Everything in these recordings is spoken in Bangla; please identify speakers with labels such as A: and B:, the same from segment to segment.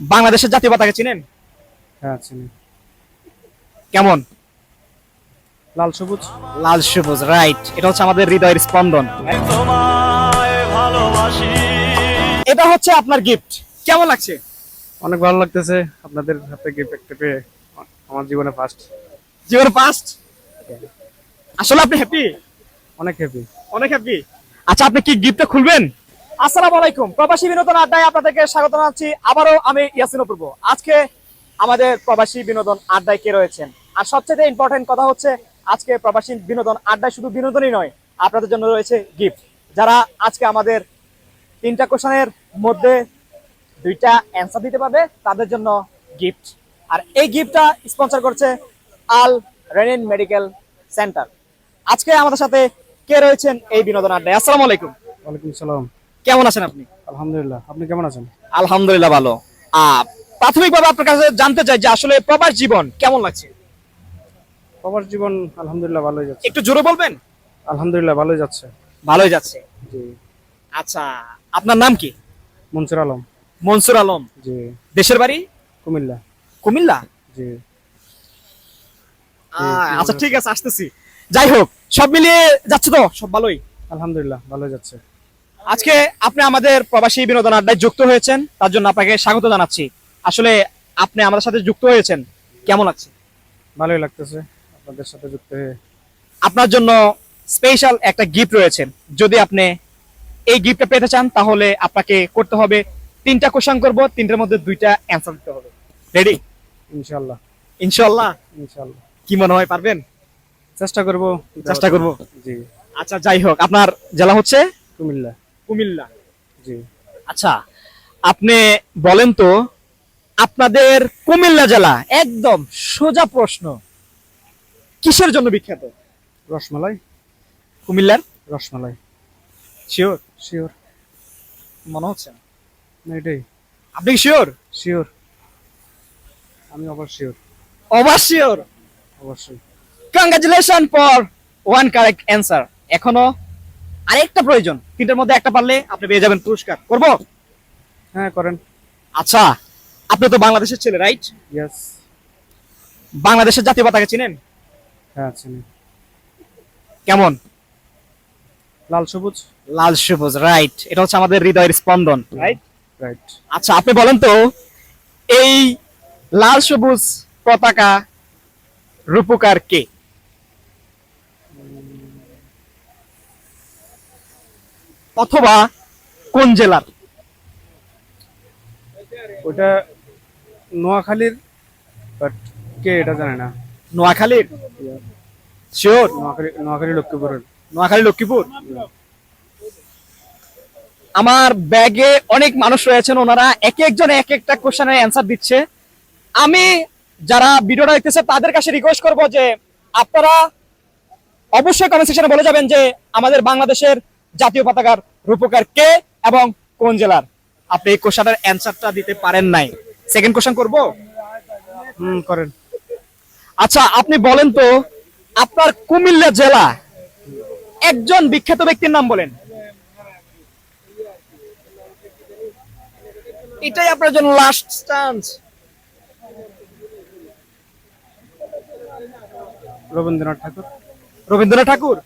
A: বাংলাদেশের জাতীয় পতাকা চিনেন?
B: হ্যাঁ চিনি।
A: কেমন?
B: লাল সবুজ?
A: লাল সবুজ রাইট এটা হচ্ছে আমাদের হৃদয়ের স্পন্দন। এটা হচ্ছে আপনার গিফট কেমন লাগছে?
B: অনেক ভালো লাগতেছে। আপনাদের হাতে গিফট একটা পেয়ে আমার জীবনে ফার্স্ট
A: জীবন ফার্স্ট আসলে আপনি হ্যাপি
B: অনেক হ্যাপি
A: অনেক হ্যাপি আচ্ছা আপনি কি গিফটটা খুলবেন? আসসালামু আলাইকুম। প্রবাসী বিনোদন আড্ডায় আপনাদেরকে স্বাগত জানাচ্ছি। আবারও আমি ইয়াসিন অপূর্ব। আজকে আমাদের প্রবাসী বিনোদন আড্ডায় কে রয়েছেন? আর সবচেয়ে ইম্পর্টেন্ট কথা হচ্ছে, আজকে প্রবাসী বিনোদন আড্ডায় শুধু বিনোদনই নয়, আপনাদের জন্য রয়েছে গিফট যারা আজকে আমাদের তিনটা কোশ্চেনের মধ্যে দুইটা অ্যান্সার দিতে পারবে, তাদের জন্য গিফট আর এই গিফটটা স্পন্সর করছে আল রেনিন মেডিকেল সেন্টার। আজকে আমাদের সাথে কে রয়েছেন এই বিনোদন আড্ডায়? আসসালামু আলাইকুম।
B: ওয়ালাইকুম সালাম
A: কেমন আছেন আপনি?
B: আলহামদুলিল্লাহ। আপনি কেমন আছেন?
A: আলহামদুলিল্লাহ ভালো। প্রাথমিকভাবে আপনার কাছে জানতে চাই যে আসলে প্রবাস জীবন কেমন লাগছে?
B: আমার জীবন আলহামদুলিল্লাহ ভালোই যাচ্ছে।
A: একটু জোরে বলবেন?
B: আলহামদুলিল্লাহ ভালোই যাচ্ছে।
A: ভালোই যাচ্ছে।
B: জি।
A: আচ্ছা আপনার নাম কি?
B: মনসুর আলম।
A: মনসুর আলম।
B: জি।
A: দেশের বাড়ি?
B: কুমিল্লা।
A: কুমিল্লা?
B: জি।
A: আচ্ছা ঠিক আছে আসতেছি। যাই হোক সব মিলিয়ে যাচ্ছে তো? সব ভালোই?
B: আলহামদুলিল্লাহ ভালোই যাচ্ছে।
A: আজকে আপনি আমাদের প্রবাসী বিনোদন আড্ডায় যুক্ত হয়েছেন তার জন্য আপনাকে স্বাগত জানাচ্ছি। আসলে আপনি আমাদের সাথে যুক্ত হয়েছেন কেমন লাগছে
B: ভালোই লাগতেছে আপনাদের সাথে যুক্ত হয়ে।
A: আপনার জন্য স্পেশাল একটা গিফট রয়েছে। যদি আপনি এই গিফটটা পেতে চান তাহলে আপনাকে করতে হবে তিনটা কোশ্চেন করব তিনটার মধ্যে দুইটা অ্যান্সার দিতে হবে। রেডি
B: ইনশাল্লাহ
A: ইনশাল্লাহ
B: ইনশাল্লাহ
A: কি মনে হয় পারবেন?
B: চেষ্টা করব।
A: চেষ্টা করব?
B: জি।
A: আচ্ছা যাই হোক আপনার জেলা হচ্ছে?
B: কুমিল্লা।
A: কুমিল্লা।
B: জি।
A: আচ্ছা আপনি বলেন তো আপনাদের কুমিল্লা জেলা একদম সোজা প্রশ্ন। কিসের জন্য বিখ্যাত?
B: রসমালাই।
A: কুমিল্লার?
B: রসমালাই।
A: শিওর
B: শিওর
A: মনে হচ্ছে না।
B: এটাই।
A: আপনি শিওর
B: শিওর আমি আবার শিওর
A: ওভার শিওর
B: অবশ্যই।
A: Congratulation for one correct answer এখনও আরেকটা প্রয়োজন। তিনটার মধ্যে একটা পারলে আপনি পেয়ে যাবেন পুরস্কার। করব?
B: হ্যাঁ করেন।
A: আচ্ছা আপনি তো বাংলাদেশের ছেলে রাইট
B: ইয়েস
A: বাংলাদেশের জাতীয় পতাকা চিনেন?
B: হ্যাঁ চিনি।
A: কেমন?
B: লাল সবুজ।
A: লাল সবুজ রাইট এটা হচ্ছে আমাদের হৃদয়ের স্পন্দন। রাইট
B: রাইট
A: আচ্ছা আপনি বলেন তো এই লাল সবুজ পতাকা রূপকার কে? অথবা কোন জেলার?
B: ওটা নোয়াখালীর বাট কে এটা জানে না।
A: নোয়াখালীর? শিওর
B: নোয়াখালী নোয়াখালী লক্ষ্মীপুরের।
A: নোয়াখালী লক্ষ্মীপুর? আমার ব্যাগে অনেক মানুষ রয়েছেন ওনারা এক একজন এক একটা কোশ্চেনের অ্যান্সার দিচ্ছে। আমি যারা ভিডিওটা দেখতেছে তাদের কাছে রিকোয়েস্ট করব যে আপনারা অবশ্যই কমেন্ট সেকশনে বলে যাবেন যে আমাদের বাংলাদেশের জাতীয় পতাকার রূপকার কে এবং কোন জেলার? আপনি এই কোশ্চেনের অ্যান্সারটা দিতে পারেন নাই। সেকেন্ড কোশ্চেন করব?
B: হুম, করেন।
A: আচ্ছা আপনি বলেন তো, আপনার কুমিল্লা জেলা একজন বিখ্যাত ব্যক্তির নাম বলেন। এটাই আপনার জন্য লাস্ট চান্স
B: রবীন্দ্রনাথ ঠাকুর।
A: রবীন্দ্রনাথ ঠাকুর?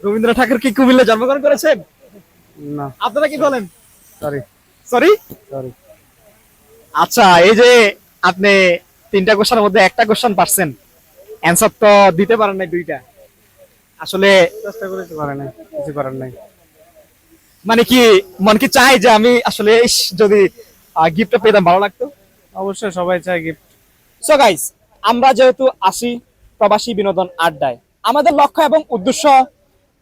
A: রবীন্দ্রনাথ ঠাকুর কি কুমিল্লা জন্মগ্রহণ করেছেন?
B: না।
A: আপনারা কি বলেন?
B: সরি
A: সরি
B: সরি
A: আচ্ছা এই যে আপনি তিনটা কোশ্চেনের মধ্যে একটা কোশ্চেন পারছেন। অ্যান্সার তো দিতে পারেন নাই দুইটা। আসলে
B: চেষ্টা করেছি পারে নাই কিছু করার নাই।
A: মানে কি মন কি চাই যে আমি আসলে যদি গিফটটা পেতাম ভালো লাগতো?
B: অবশ্যই সবাই চায় গিফট
A: সো গাইস আমরা যেহেতু আসি প্রবাসী বিনোদন আড্ডায় আমাদের লক্ষ্য এবং উদ্দেশ্য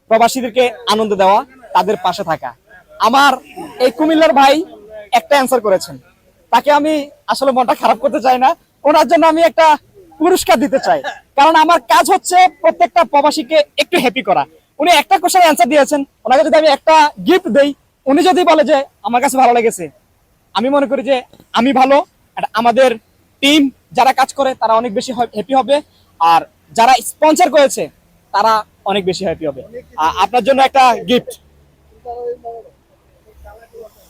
A: প্রবাসীদেরকে আনন্দ দেওয়া, তাদের পাশে থাকা। আমার এই কুমিল্লার ভাই একটা অ্যান্সার করেছেন। তাকে আমি আসলে মনটা খারাপ করতে চাই না। ওনার জন্য আমি একটা পুরস্কার দিতে চাই। কারণ আমার কাজ হচ্ছে প্রত্যেকটা প্রবাসীকে একটু হ্যাপি করা। উনি একটা কোশ্চেন অ্যান্সার দিয়েছেন। ওনাকে যদি আমি একটা গিফট দেই, উনি যদি বলে যে, আমার কাছে ভালো লেগেছে। আমি মনে করি যে, আমি ভালো। আমাদের টিম যারা কাজ করে, তারা অনেক বেশি হ্যাপি হবে। আর যারা স্পন্সর করেছে তারা অনেক বেশি হ্যাপি হবে। আপনার জন্য একটা গিফট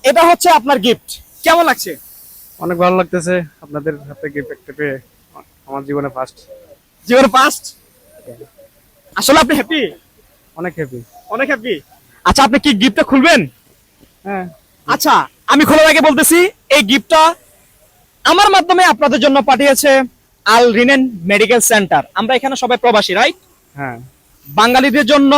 A: এটা হচ্ছে আপনার গিফট কেমন লাগছে?
B: অনেক ভালো লাগতেছে। আপনাদের হাতে গিফট একটা পেয়ে আমার জীবনে ফার্স্ট
A: জীবন ফার্স্ট আসলে আপনি হ্যাপি
B: অনেক হ্যাপি
A: অনেক হ্যাপি আচ্ছা আপনি কি গিফটটা খুলবেন?
B: হ্যাঁ।
A: আচ্ছা আমি খোলার আগে বলতেছি এই গিফটটা আমার মাধ্যমে আপনাদের জন্য পাঠিয়েছে আল রিনেন মেডিকেল সেন্টার আমরা এখানে সবাই প্রবাসী রাইট
B: হ্যাঁ।
A: বাঙালিদের জন্য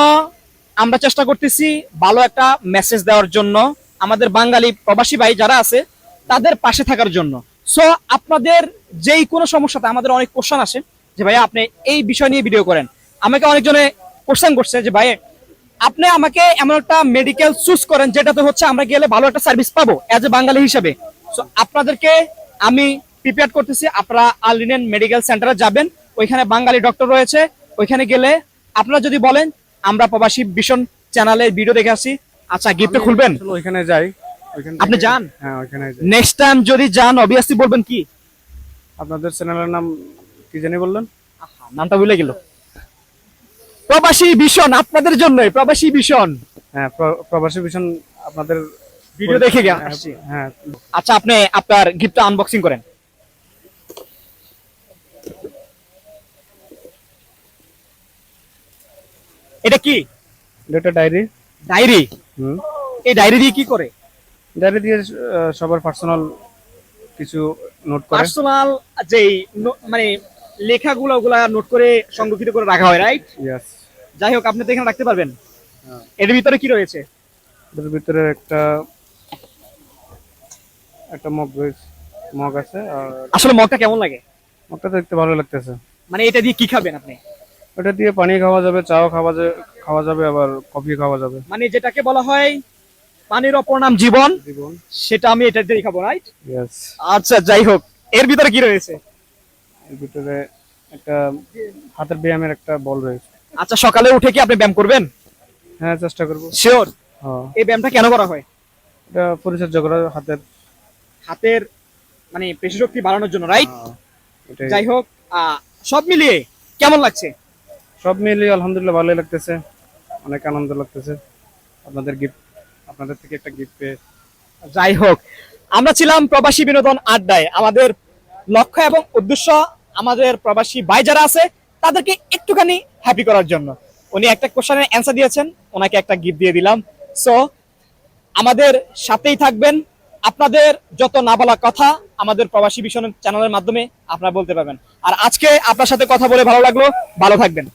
A: আমরা চেষ্টা করতেছি ভালো একটা মেসেজ দেওয়ার জন্য। আমাদের বাঙালি প্রবাসী ভাই যারা আছে, তাদের পাশে থাকার জন্য। সো আপনাদের যেই কোনো সমস্যাতে আমাদের অনেক কোশ্চেন আসে যে, ভাইয়া, আপনি এই বিষয় নিয়ে ভিডিও করেন। আমাকে অনেকজনে কোশ্চেন করছে যে ভাই আপনি আমাকে এমন একটা মেডিকেল চুজ করেন যেটাতে হচ্ছে আমরা গেলে ভালো একটা সার্ভিস পাবো অ্যাজ এ বাঙালি হিসেবে। সো আপনাদেরকে আমি প্রিপেয়ার করতেছি। আপনারা আলিনেন মেডিকেল সেন্টারে যাবেন। ওইখানে বাঙালি ডক্টর রয়েছে। ওইখানে গেলে আপনারা যদি বলেন আমরা প্রবাসী ভীষণ চ্যানেলে ভিডিও দেখে আসি আচ্ছা গিফটে খুলবেন?
B: ওইখানে যাই।
A: আপনি যান?
B: হ্যাঁ ওইখানে যাই।
A: নেক্সট টাইম যদি যান অবভিয়াসলি বলবেন কি?
B: আপনাদের চ্যানেলের নাম কি জানি বললেন?
A: নামটা ভুলে গেল। প্রবাসী ভীষণ আপনাদের জন্যই প্রবাসী ভীষণ।
B: হ্যাঁ প্রবাসী ভীষণ আপনাদের
A: ভিডিও দেখে গেছি
B: হ্যাঁ, হ্যাঁ।
A: আচ্ছা আপনি আপনার গিফটটা আনবক্সিং করেন। এটা কি?
B: এটা ডায়েরি।
A: ডায়েরি? এই ডায়েরি দিয়ে কি করে?
B: ডায়েরি দিয়ে সবার পার্সোনাল কিছু নোট করে।
A: পার্সোনাল যেই মানে লেখাগুলো ওগুলা নোট করে সংরক্ষিত করে রাখা হয় রাইট
B: ইয়েস
A: যাই হোক আপনি তো এখানে রাখতে পারবেন।
B: হ্যাঁ।
A: এর ভিতরে কি রয়েছে?
B: এর ভিতরে একটা একটা মগ রয়েছে। মগ আছে আর
A: আসলে মগটা কেমন লাগে?
B: মগটা দেখতে ভালো লাগতেছে।
A: মানে এটা দিয়ে কি খাবেন আপনি?
B: ওটা দিয়ে পানি খাওয়া যাবে চাও খাওয়া যাবে খাওয়া যাবে আবার কফি খাওয়া যাবে।
A: মানে যেটাকে বলা হয় পানির অপর নাম জীবন
B: জীবন।
A: সেটা আমি এটা দিয়ে খাব রাইট আচ্ছা যাই হোক এর ভিতরে কি রয়েছে?
B: এর ভিতরে একটা হাতের ব্যায়ামের একটা বল রয়েছে।
A: আচ্ছা সকালে উঠে কি আপনি ব্যায়াম করবেন?
B: হ্যাঁ চেষ্টা করব।
A: শিওর
B: হ্যাঁ।
A: এই ব্যায়ামটা কেন করা হয়?
B: এটা পরিচর্যা করা হাতের।
A: হাতের মানে পেশি শক্তি বাড়ানোর জন্য রাইট
B: হ্যাঁ,
A: যাই হোক সব মিলিয়ে কেমন লাগছে?
B: সব মিলিয়ে আলহামদুলিল্লাহ ভালোই লাগতেছে। অনেক আনন্দ লাগতেছে। আপনাদের গিফট আপনাদের থেকে একটা গিফট পেয়ে।
A: যাই হোক, আমরা ছিলাম প্রবাসী বিনোদন আড্ডায়। আমাদের লক্ষ্য এবং উদ্দেশ্য আমাদের প্রবাসী ভাই যারা আছে, তাদেরকে একটুখানি হ্যাপি করার জন্য। উনি একটা কোশ্চেনের অ্যান্সার দিয়েছেন, ওনাকে একটা গিফট দিয়ে দিলাম। সো আমাদের সাথেই থাকবেন। আপনাদের যত না বলা কথা আমাদের প্রবাসী ভীষণ চ্যানেলের মাধ্যমে আপনারা বলতে পারবেন। আর আজকে আপনার সাথে কথা বলে ভালো লাগল। ভালো থাকবেন।